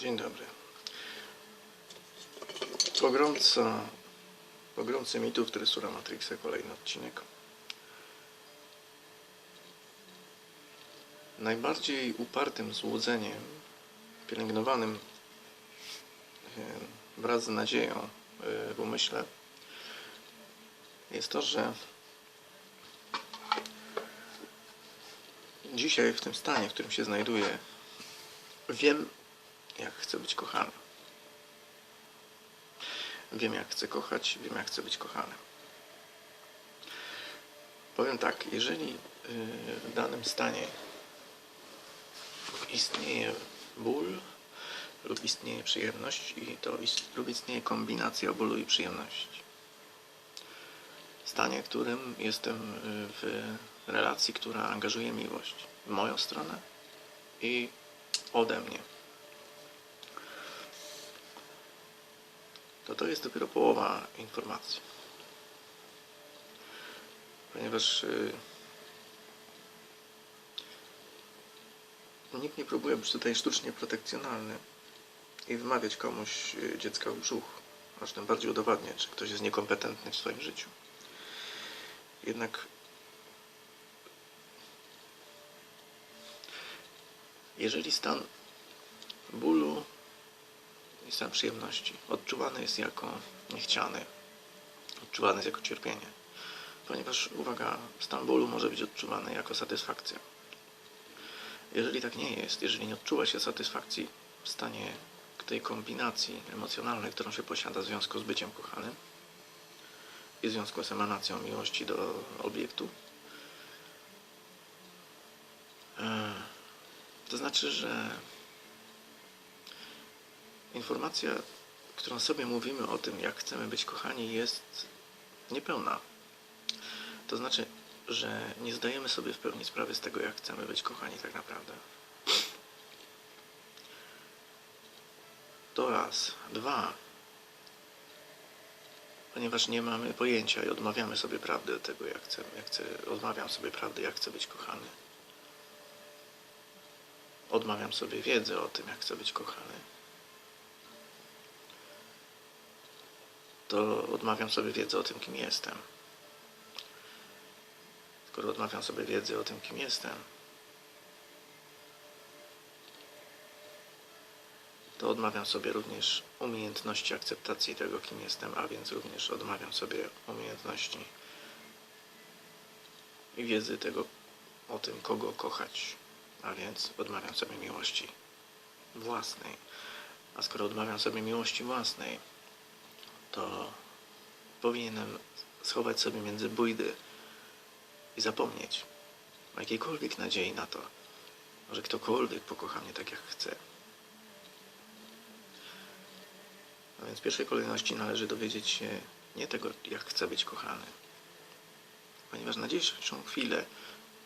Dzień dobry. Pogromca, pogromcy mitów Tresura Matrixa, kolejny odcinek. Najbardziej upartym złudzeniem, pielęgnowanym e, wraz z nadzieją e, w umyśle, jest to, że dzisiaj w tym stanie, w którym się znajduję, wiem, jak chcę być kochany. Wiem, jak chcę kochać, wiem, jak chcę być kochany. Powiem tak, jeżeli y, w danym stanie istnieje ból lub istnieje przyjemność i to lub istnieje kombinacja bólu i przyjemności. Stanie, w którym jestem y, w relacji, która angażuje miłość w moją stronę i ode mnie. To to jest dopiero połowa informacji. Ponieważ y, nikt nie próbuje być tutaj sztucznie protekcjonalny i wymawiać komuś y, dziecka w brzuch, aż tym bardziej udowadniać, że ktoś jest niekompetentny w swoim życiu. Jednak jeżeli stan bólu i stan przyjemności. Odczuwany jest jako niechciany, odczuwany jest jako cierpienie, ponieważ, uwaga, stan bólu może być odczuwany jako satysfakcja. Jeżeli tak nie jest, jeżeli nie odczuwa się satysfakcji w stanie tej kombinacji emocjonalnej, którą się posiada w związku z byciem kochanym i w związku z emanacją miłości do obiektu, e, to znaczy, że informacja, którą sobie mówimy o tym, jak chcemy być kochani, jest niepełna. To znaczy, że nie zdajemy sobie w pełni sprawy z tego, jak chcemy być kochani tak naprawdę. To raz. Dwa. Ponieważ nie mamy pojęcia i odmawiamy sobie prawdy tego, jak chcemy, jak chcę, odmawiam sobie prawdy, jak chcę być kochany. Odmawiam sobie wiedzy o tym, jak chcę być kochany. To odmawiam sobie wiedzy o tym, kim jestem. Skoro odmawiam sobie wiedzy o tym, kim jestem, to odmawiam sobie również umiejętności akceptacji tego, kim jestem, a więc również odmawiam sobie umiejętności i wiedzy tego o tym, kogo kochać, a więc odmawiam sobie miłości własnej. A skoro odmawiam sobie miłości własnej, to powinienem schować sobie między bójdy i zapomnieć o jakiejkolwiek nadziei na to, że ktokolwiek pokocha mnie tak jak chce. A więc w pierwszej kolejności należy dowiedzieć się nie tego, jak chcę być kochany, ponieważ na dzisiejszą chwilę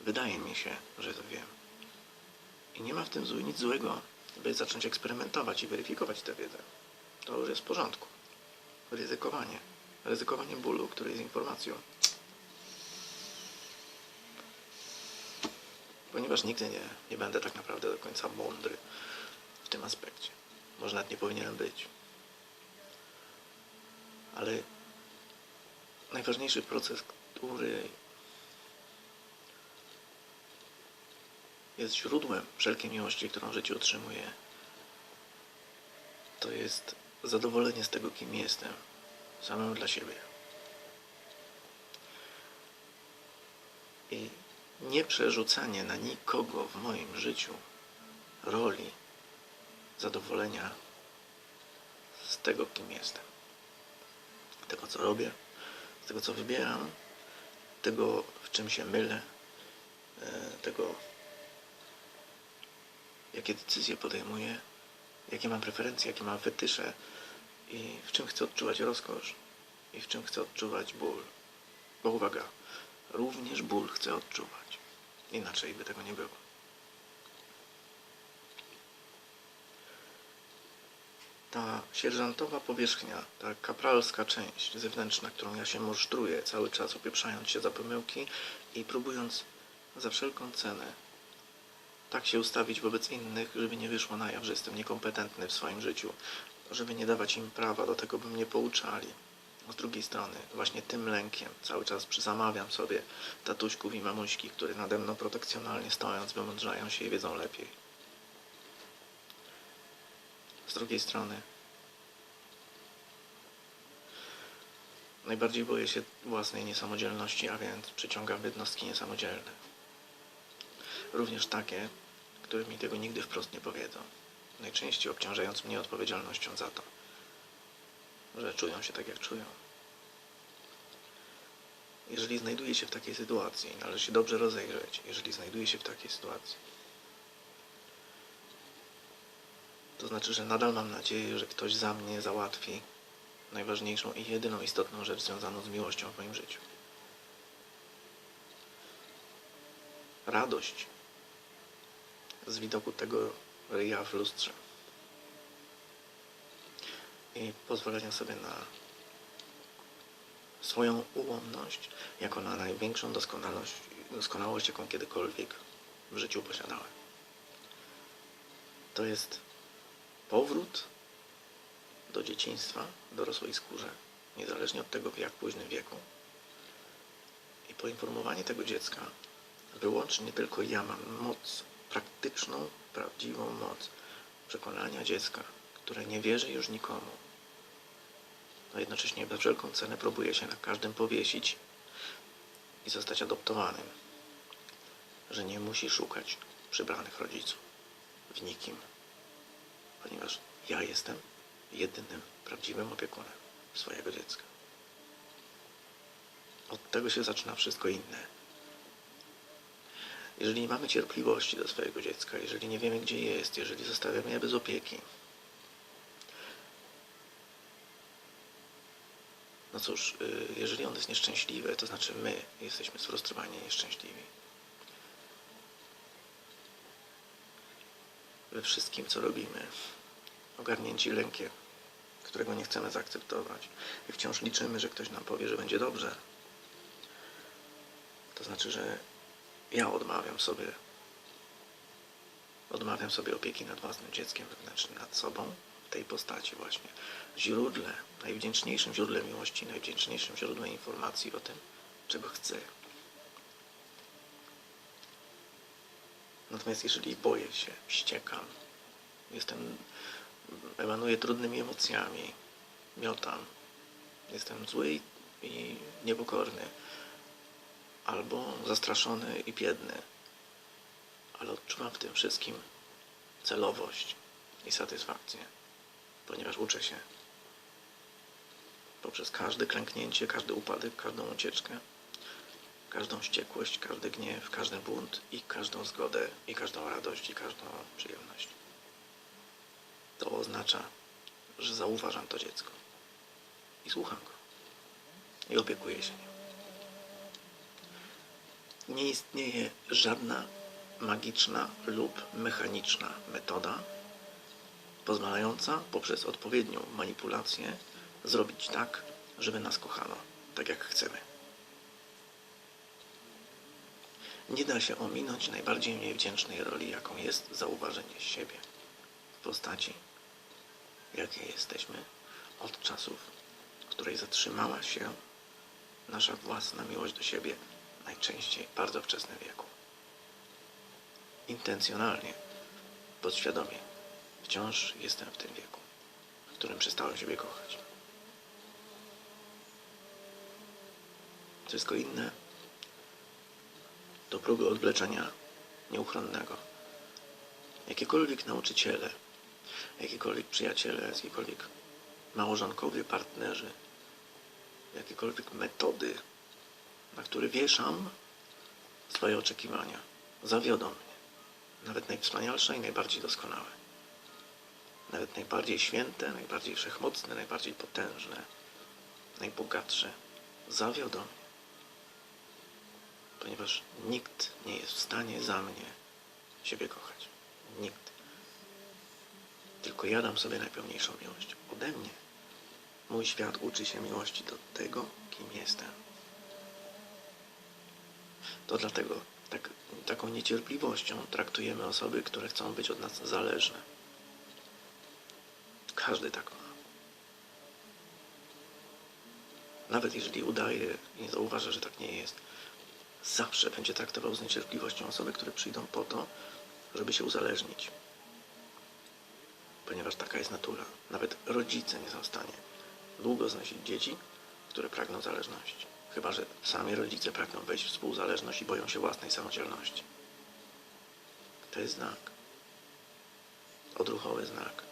wydaje mi się, że to wiem. I nie ma w tym nic złego, by zacząć eksperymentować i weryfikować tę wiedzę. To już jest w porządku ryzykowanie. Ryzykowanie bólu, który jest informacją. Ponieważ nigdy nie, nie będę tak naprawdę do końca mądry w tym aspekcie. Może nawet nie powinienem być. Ale najważniejszy proces, który jest źródłem wszelkiej miłości, którą w życiu otrzymuję, to jest zadowolenie z tego, kim jestem, samemu dla siebie. I nie przerzucanie na nikogo w moim życiu roli zadowolenia z tego, kim jestem. Tego, co robię, z tego, co wybieram, tego, w czym się mylę, e, tego, jakie decyzje podejmuję, jakie mam preferencje, jakie mam fetysze i w czym chcę odczuwać rozkosz i w czym chcę odczuwać ból. Bo uwaga, również ból chcę odczuwać. Inaczej by tego nie było. Ta sierżantowa powierzchnia, ta kapralska część zewnętrzna, którą ja się musztruję cały czas, upieprzając się za pomyłki i próbując za wszelką cenę tak się ustawić wobec innych, żeby nie wyszło na jaw, że jestem niekompetentny w swoim życiu, żeby nie dawać im prawa do tego, by mnie pouczali. Z drugiej strony, właśnie tym lękiem cały czas przysamawiam sobie tatuśków i mamuśki, które nade mną protekcjonalnie stojąc, wymądrzają się i wiedzą lepiej. Z drugiej strony, najbardziej boję się własnej niesamodzielności, a więc przyciągam jednostki niesamodzielne. Również takie, które mi tego nigdy wprost nie powiedzą, najczęściej obciążając mnie odpowiedzialnością za to, że czują się tak, jak czują. Jeżeli znajduję się w takiej sytuacji, należy się dobrze rozejrzeć, jeżeli znajduję się w takiej sytuacji, to znaczy, że nadal mam nadzieję, że ktoś za mnie załatwi najważniejszą i jedyną istotną rzecz związaną z miłością w moim życiu. Radość z widoku tego ryja w lustrze i pozwolenia sobie na swoją ułomność jako na największą doskonałość, doskonałość, jaką kiedykolwiek w życiu posiadałem. To jest powrót do dzieciństwa, dorosłej skórze, niezależnie od tego, w jak późnym wieku. I poinformowanie tego dziecka, wyłącznie tylko ja mam moc, praktyczną, prawdziwą moc przekonania dziecka, które nie wierzy już nikomu, a jednocześnie za wszelką cenę próbuje się na każdym powiesić i zostać adoptowanym, że nie musi szukać przybranych rodziców w nikim, ponieważ ja jestem jedynym prawdziwym opiekunem swojego dziecka. Od tego się zaczyna wszystko inne. Jeżeli nie mamy cierpliwości do swojego dziecka, jeżeli nie wiemy, gdzie jest, jeżeli zostawiamy je bez opieki, no cóż, y, jeżeli on jest nieszczęśliwy, to znaczy my jesteśmy sfrustrowani i nieszczęśliwi. We wszystkim, co robimy, ogarnięci lękiem, którego nie chcemy zaakceptować i wciąż liczymy, że ktoś nam powie, że będzie dobrze, to znaczy, że ja odmawiam sobie odmawiam sobie opieki nad własnym dzieckiem wewnętrznym, nad sobą w tej postaci właśnie. Źródle, najwdzięczniejszym źródłem miłości, najwdzięczniejszym źródłem informacji o tym, czego chcę. Natomiast jeżeli boję się, wściekam, jestem, emanuję trudnymi emocjami, miotam, jestem zły i, niepokorny, albo zastraszony i biedny, ale odczuwam w tym wszystkim celowość i satysfakcję, ponieważ uczę się poprzez każde klęknięcie, każdy upadek, każdą ucieczkę, każdą wściekłość, każdy gniew, każdy bunt i każdą zgodę, i każdą radość, i każdą przyjemność. To oznacza, że zauważam to dziecko i słucham go i opiekuję się nim. Nie istnieje żadna magiczna lub mechaniczna metoda pozwalająca poprzez odpowiednią manipulację zrobić tak, żeby nas kochano, tak jak chcemy. Nie da się ominąć najbardziej niewdzięcznej roli, jaką jest zauważenie siebie w postaci, jakiej jesteśmy od czasów, w której zatrzymała się nasza własna miłość do siebie, najczęściej w bardzo wczesnym wieku. Intencjonalnie, podświadomie, wciąż jestem w tym wieku, w którym przestałem siebie kochać. Wszystko inne to próby odwleczenia nieuchronnego. Jakiekolwiek nauczyciele, jakiekolwiek przyjaciele, jakiekolwiek małżonkowie, partnerzy, jakiekolwiek metody, na które wieszam swoje oczekiwania, zawiodą mnie. Nawet najwspanialsze i najbardziej doskonałe. Nawet najbardziej święte, najbardziej wszechmocne, najbardziej potężne, najbogatsze zawiodą mnie ponieważ nikt nie jest w stanie za mnie siebie kochać. Nikt. Tylko ja dam sobie najpełniejszą miłość. Ode mnie. Mój świat uczy się miłości do tego, kim jestem. To dlatego tak, taką niecierpliwością traktujemy osoby, które chcą być od nas zależne. Każdy tak ma. Nawet jeżeli udaje i zauważa, że tak nie jest, zawsze będzie traktował z niecierpliwością osoby, które przyjdą po to, żeby się uzależnić. Ponieważ taka jest natura. Nawet rodzice nie są w stanie długo znosić dzieci, które pragną zależności. Chyba, że sami rodzice pragną wejść w współzależność i boją się własnej samodzielności. To jest znak. Odruchowy znak.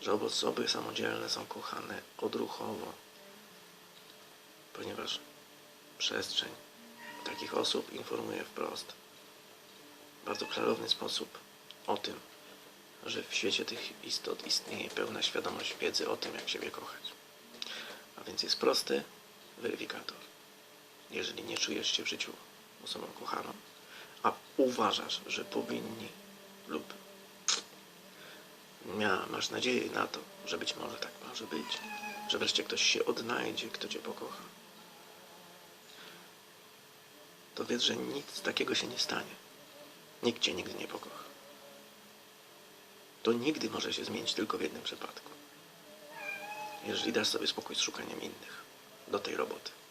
Że osoby samodzielne są kochane odruchowo. Ponieważ przestrzeń takich osób informuje wprost w bardzo klarowny sposób o tym, że w świecie tych istot istnieje pełna świadomość wiedzy o tym, jak siebie kochać. A więc jest prosty weryfikator. Jeżeli nie czujesz się w życiu osobą kochaną, a uważasz, że powinni lub mia, masz nadzieję na to, że być może tak może być, że wreszcie ktoś się odnajdzie, kto cię pokocha, to wiedz, że nic takiego się nie stanie. Nikt cię nigdy nie pokocha. To nigdy może się zmienić tylko w jednym przypadku. Jeżeli dasz sobie spokój z szukaniem innych do tej roboty.